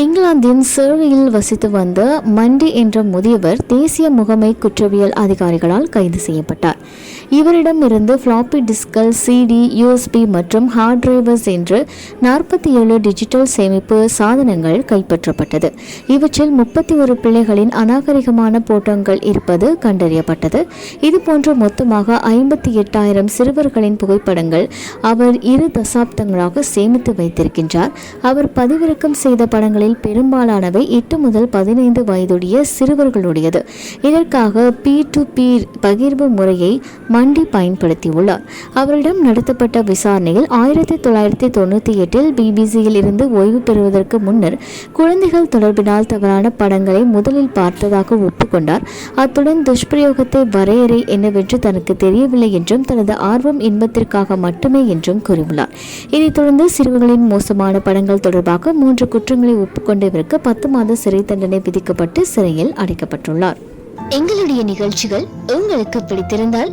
இங்கிலாந்தின் சர்வேயில் வசித்து வந்த மண்டி என்ற முதியவர் தேசிய முகமை குற்றவியல் அதிகாரிகளால் கைது செய்யப்பட்டார். இவரிடம் இருந்து ஃப்ளாப்பி டிஸ்கல் சிடி யூஎஸ்பி மற்றும் ஹார்ட் டிரைவர்ஸ் என்று நாற்பத்தி ஏழு டிஜிட்டல் சேமிப்பு சாதனங்கள் கைப்பற்றப்பட்டது. இவற்றில் முப்பத்தி ஒரு பிள்ளைகளின் அநாகரிகமான போட்டோங்கள் இருப்பது கண்டறியப்பட்டது. இதுபோன்று மொத்தமாக ஐம்பத்தி எட்டாயிரம் சிறுவர்களின் புகைப்படங்கள் அவர் இரு தசாப்தங்களாக சேமித்து வைத்திருக்கின்றார். அவர் பதிவிறக்கம் செய்த படங்களில் பெரும்பாலானவை எட்டு முதல் பதினைந்து வயதுடைய சிறுவர்களுடையது. இதற்காக பி டு பி பகிர்வு முறையை மண்டி பயன்படுத்தியுள்ளார். அவரிடம் நடத்தப்பட்ட விசாரணையில் ஆயிரத்தி தொள்ளாயிரத்தி தொண்ணூற்றி எட்டில் பிபிசியில் இருந்து ஓய்வு பெறுவதற்கு முன்னர் குழந்தைகள் தொடர்பினால் தவறான படங்களை முதலில் பார்த்ததாக ஒப்புக்கொண்டார். அத்துடன் துஷ்பிரயோகத்தை வரையறை என்னவென்று தனக்கு தெரியவில்லை என்றும் தனது ஆர்வம் இன்பத்திற்காக மட்டுமே என்றும் கூறியுள்ளார். இதைத் தொடர்ந்து சிறுவர்களின் மோசமான படங்கள் தொடர்பாக மூன்று குற்றங்களை ஒப்புக்கொண்ட இவருக்கு பத்து மாத சிறை தண்டனை விதிக்கப்பட்டு சிறையில் அடைக்கப்பட்டுள்ளார். எங்களுடைய நிகழ்ச்சிகள் உங்களுக்கு பிடித்திருந்தால்